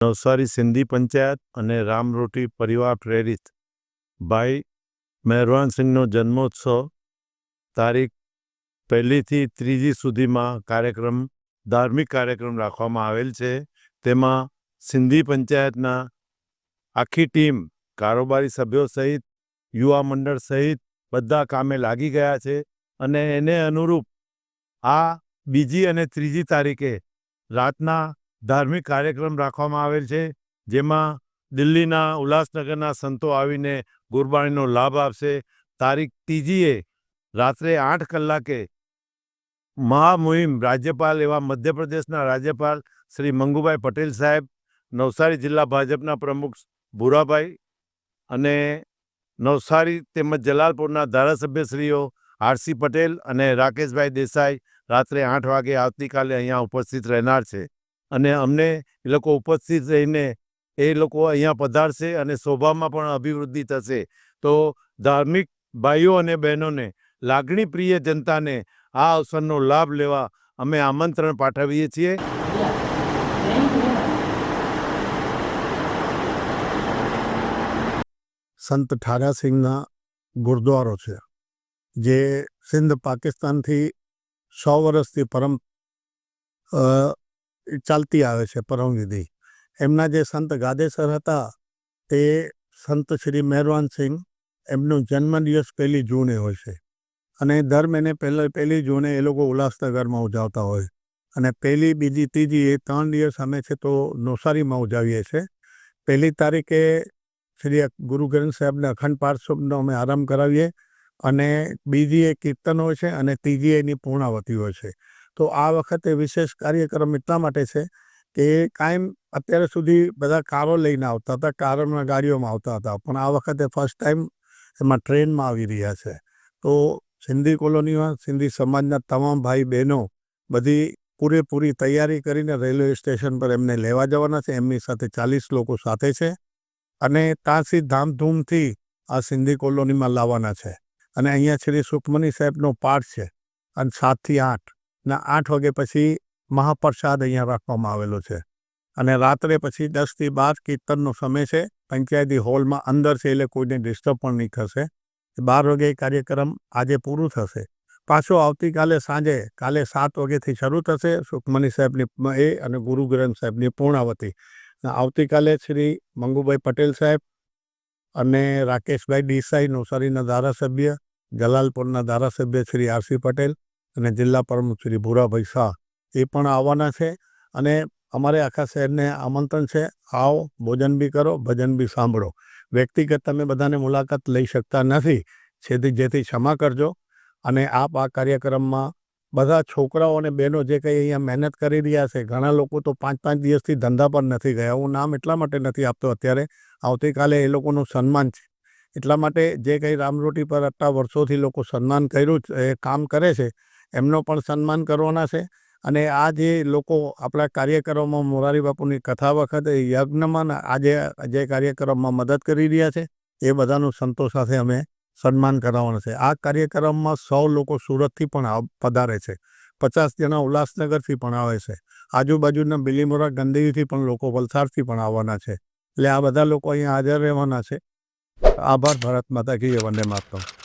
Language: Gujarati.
નવસારી સિંધી પંચાયત અને રામરોટી પરિવાર પ્રેરિત. ભાઈ મહેરવાનસિંહનો જન્મોત્સવ તારીખ પહેલીથી ત્રીજી સુધીમાં કાર્યક્રમ, ધાર્મિક કાર્યક્રમ રાખવામાં આવેલ છે. તેમાં સિંધી પંચાયતના આખી ટીમ, કારોબારી સભ્યો સહિત, યુવા મંડળ સહિત બધા કામે લાગી ગયા છે અને એને અનુરૂપ આ બીજી અને ત્રીજી તારીખે રાતના ધાર્મિક કાર્યક્રમ રાખવામાં આવેલ છે, જેમાં દિલ્હીના ઉલ્લાસનગરના સંતો આવીને ગુરબાણીનો લાભ આપશે. તારીખ ત્રીજીએ રાત્રે આઠ કલાકે મહામુહિમ રાજ્યપાલ એવા મધ્યપ્રદેશના રાજ્યપાલ શ્રી મંગુભાઈ પટેલ સાહેબ, નવસારી જિલ્લા ભાજપના પ્રમુખ ભૂરાભાઈ અને નવસારી તેમજ જલાલપુરના ધારાસભ્યશ્રીઓ આરસી પટેલ અને રાકેશભાઈ દેસાઈ રાત્રે આઠ વાગે આવતીકાલે અહીંયા ઉપસ્થિત રહેનાર છે. અને અમને એ લોકો ઉપસ્થિત રહીને એ લોકો અહીંયા પધારશે અને શોભામાં પણ અભિવૃદ્ધિ થશે. તો ધાર્મિક ભાઈઓ અને બહેનોને, લાગણી પ્રિય જનતાને આ અવસરનો લાભ લેવા અમે આમંત્રણ પાઠવીએ છીએ. સંત ઠારાસિંહના ગુરુદ્વારો છે, જે સિંધ પાકિસ્તાનથી સો વર્ષથી પરમ ચાલતી આવે છે પરમવિધિ. એમના જે સંત ગાદેસર હતા, તે સંત શ્રી મહેરવાનસિંહ એમનો જન્મદિવસ પહેલી જૂને હોય છે. અને દર મહિને પહેલો, પહેલી જૂને એ લોકો ઉલ્લાસનગરમાં ઉજવતા હોય. અને પહેલી, બીજી, ત્રીજી એ ત્રણ દિવસ અમે છે તો નવસારીમાં ઉજવીએ છીએ પહેલી તારીખે શ્રી ગુરુ ગ્રંથ સાહેબને અખંડ પાઠશોભનો અમે આરંભ કરાવીએ. અને બીજી એ કીર્તન હોય છે અને ત્રીજી એની પૂર્ણાવતી હોય છે. તો આ વખતે વિશેષ કાર્યક્રમ એટલા માટે છે કે કાયમ અત્યાર સુધી બધા કારો લઈને આવતા હતા કારોમાં ગાડીઓમાં આવતા હતા, પણ આ વખતે ફર્સ્ટ ટાઈમ એમાં ટ્રેનમાં આવી રહ્યા છે. તો સિંધી કોલોનીમાં, સિંધી સમાજના તમામ ભાઈ બહેનો બધી પૂરેપૂરી તૈયારી કરીને રેલવે સ્ટેશન પર એમને લેવા જવાના છે. એમની સાથે ચાલીસ લોકો સાથે છે અને ત્યાંથી ધામધૂમથી આ સિંધી કોલોનીમાં લાવવાના છે. અને અહીંયા શ્રી સુખમની સાહેબનો પાઠ છે અને સાતથી આઠ. ને, આઠ વાગે પછી મહાપ્રસાદ અહીંયા રાખવામાં આવેલો છે. અને રાત્રે પછી દસથી બાર કીર્તનનો સમય છે. પંચાયતી હોલમાં અંદર છે એટલે કોઈને ડિસ્ટર્બ પણ નહીં થશે. બાર વાગે કાર્યક્રમ આજે પૂરું થશે. પાછો આવતીકાલે સાંજે, કાલે સાત વાગ્યાથી શરૂ થશે સુખમની સાહેબની એ અને ગુરુ ગ્રંથ સાહેબની પૂર્ણાવતી. આવતીકાલે શ્રી મંગુભાઈ પટેલ સાહેબ અને રાકેશભાઈ દેસાઈ નવસારીના ધારાસભ્ય, જલાલપુરના ધારાસભ્ય શ્રી આરસી પટેલ અને જિલ્લા પ્રમુખ શ્રી ભૂરાભાઈ શાહ, એ પણ આવવાના છે. અને અમારે આખા શહેરને આમંત્રણ છે, આવો ભોજન બી કરો, ભજન બી સાંભળો. વ્યક્તિગત તમે બધાને મુલાકાત લઈ શકતા નથી છેથી જેથી ક્ષમા કરજો. અને આપ આ કાર્યક્રમમાં બધા છોકરાઓ અને બહેનો જે કંઈ અહીંયા મહેનત કરી રહ્યા છે, ઘણા લોકો તો પાંચ પાંચ દિવસથી ધંધા પર નથી ગયા. હું નામ એટલા માટે નથી આપતો અત્યારે. આવતીકાલે એ લોકોનું સન્માન છે. એટલા માટે જે કંઈ રામરોટી પર આટલા વર્ષોથી લોકો સન્માન કર્યું એ કામ કરે છે એમનો પણ સન્માન કરવાના છે. અને આ જે લોકો આપણા કાર્યક્રમમાં મોરારી બાપુની કથા વખતે યજ્ઞમાં આજે જે કાર્યક્રમમાં મદદ કરી રહ્યા છે, એ બધાનું સંતોષ સાથે અમે સન્માન કરાવવાનું છે. આ કાર્યક્રમમાં સૌ લોકો સુરતથી પણ પધારે છે. પચાસ જણા ઉલ્લાસનગરથી પણ આવે છે. આજુબાજુના બિલીમોરા ગંદીથી પણ લોકો વલસાડથી પણ આવવાના છે. એટલે આ બધા લોકો અહીંયા હાજર રહેવાના છે. આભાર, ભારત માતા કીએ વંદે માતરમ.